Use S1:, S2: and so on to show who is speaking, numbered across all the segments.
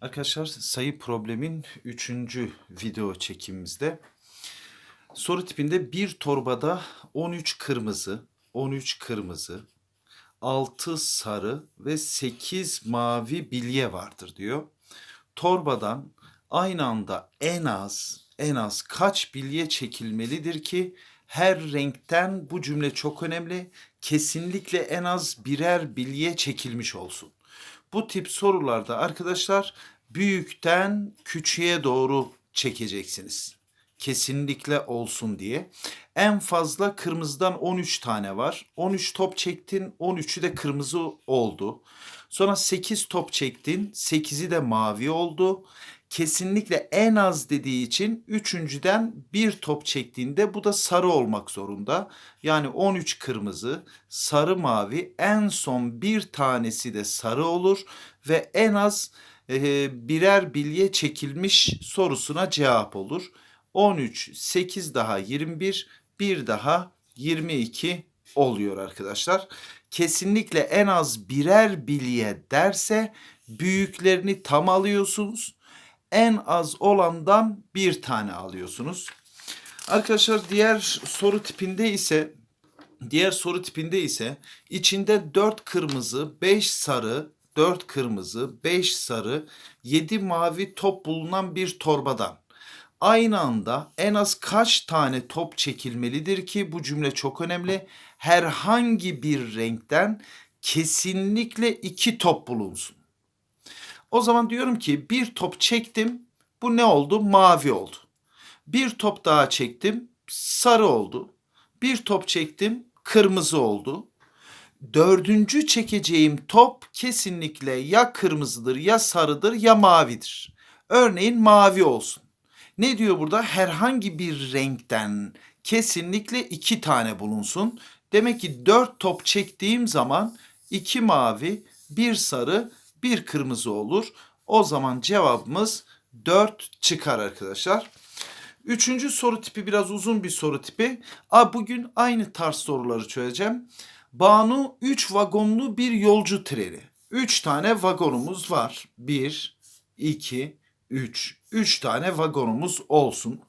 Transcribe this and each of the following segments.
S1: Arkadaşlar sayı problemin 3. video çekimimizde soru tipinde bir torbada 13 kırmızı, 13 kırmızı, 6 sarı ve 8 mavi bilye vardır diyor. Torbadan aynı anda en az en az kaç bilye çekilmelidir ki her renkten bu cümle çok önemli. Kesinlikle en az birer bilye çekilmiş olsun. Bu tip sorularda arkadaşlar büyükten küçüğe doğru çekeceksiniz. Kesinlikle olsun diye. En fazla kırmızıdan 13 tane var. 13 top çektin, 13'ü de kırmızı oldu. Sonra 8 top çektin, 8'i de mavi oldu. Kesinlikle en az dediği için üçüncüden bir top çektiğinde bu da sarı olmak zorunda. Yani 13 kırmızı, sarı mavi, en son bir tanesi de sarı olur ve en az e, birer bilye çekilmiş sorusuna cevap olur. 13, 8 daha 21, bir daha 22 oluyor arkadaşlar. Kesinlikle en az birer bilye derse büyüklerini tam alıyorsunuz. En az olandan bir tane alıyorsunuz. Arkadaşlar diğer soru tipinde ise diğer soru tipinde ise içinde 4 kırmızı, 5 sarı, 4 kırmızı, 5 sarı, 7 mavi top bulunan bir torbadan aynı anda en az kaç tane top çekilmelidir ki bu cümle çok önemli. Herhangi bir renkten kesinlikle iki top bulunsun. O zaman diyorum ki bir top çektim. Bu ne oldu? Mavi oldu. Bir top daha çektim. Sarı oldu. Bir top çektim. Kırmızı oldu. Dördüncü çekeceğim top kesinlikle ya kırmızıdır ya sarıdır ya mavidir. Örneğin mavi olsun. Ne diyor burada? Herhangi bir renkten kesinlikle iki tane bulunsun. Demek ki dört top çektiğim zaman iki mavi, bir sarı, bir kırmızı olur. O zaman cevabımız 4 çıkar arkadaşlar. Üçüncü soru tipi biraz uzun bir soru tipi. Aa, bugün aynı tarz soruları çözeceğim. Banu 3 vagonlu bir yolcu treni. 3 tane vagonumuz var. 1, 2, 3. 3 tane vagonumuz olsun.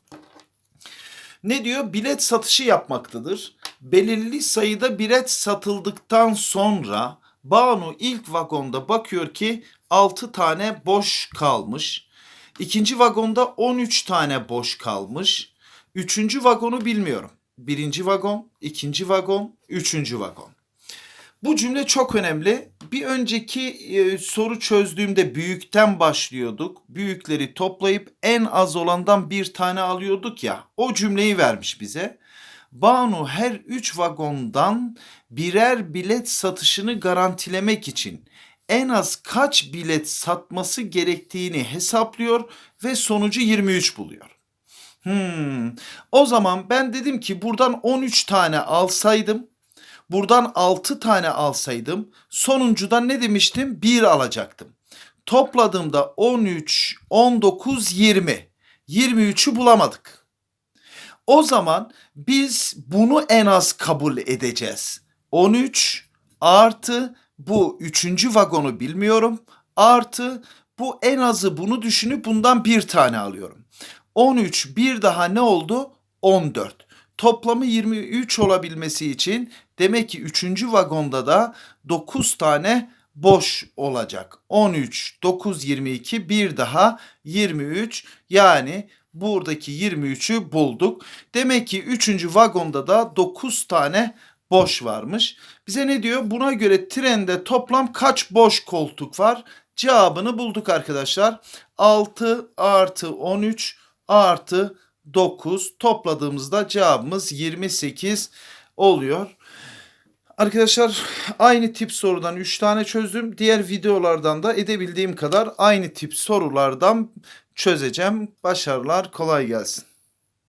S1: Ne diyor? Bilet satışı yapmaktadır. Belirli sayıda bilet satıldıktan sonra Banu ilk vagonda bakıyor ki 6 tane boş kalmış. İkinci vagonda 13 tane boş kalmış. Üçüncü vagonu bilmiyorum. Birinci vagon, ikinci vagon, üçüncü vagon. Bu cümle çok önemli. Bir önceki e, soru çözdüğümde büyükten başlıyorduk. Büyükleri toplayıp en az olandan bir tane alıyorduk ya. O cümleyi vermiş bize. Banu her üç vagondan birer bilet satışını garantilemek için en az kaç bilet satması gerektiğini hesaplıyor ve sonucu 23 buluyor. Hmm. O zaman ben dedim ki buradan 13 tane alsaydım, buradan 6 tane alsaydım, sonuncudan ne demiştim? 1 alacaktım. Topladığımda 13, 19, 20. 23'ü bulamadık. O zaman biz bunu en az kabul edeceğiz. 13 artı bu üçüncü vagonu bilmiyorum. Artı bu en azı bunu düşünüp bundan bir tane alıyorum. 13 bir daha ne oldu? 14. Toplamı 23 olabilmesi için demek ki üçüncü vagonda da 9 tane boş olacak. 13, 9, 22 bir daha 23 yani buradaki 23'ü bulduk. Demek ki üçüncü vagonda da 9 tane boş varmış. Bize ne diyor? Buna göre trende toplam kaç boş koltuk var? Cevabını bulduk arkadaşlar. 6 artı 13 artı 9 topladığımızda cevabımız 28 oluyor. Arkadaşlar aynı tip sorudan 3 tane çözdüm. Diğer videolardan da edebildiğim kadar aynı tip sorulardan çözeceğim. Başarılar kolay gelsin.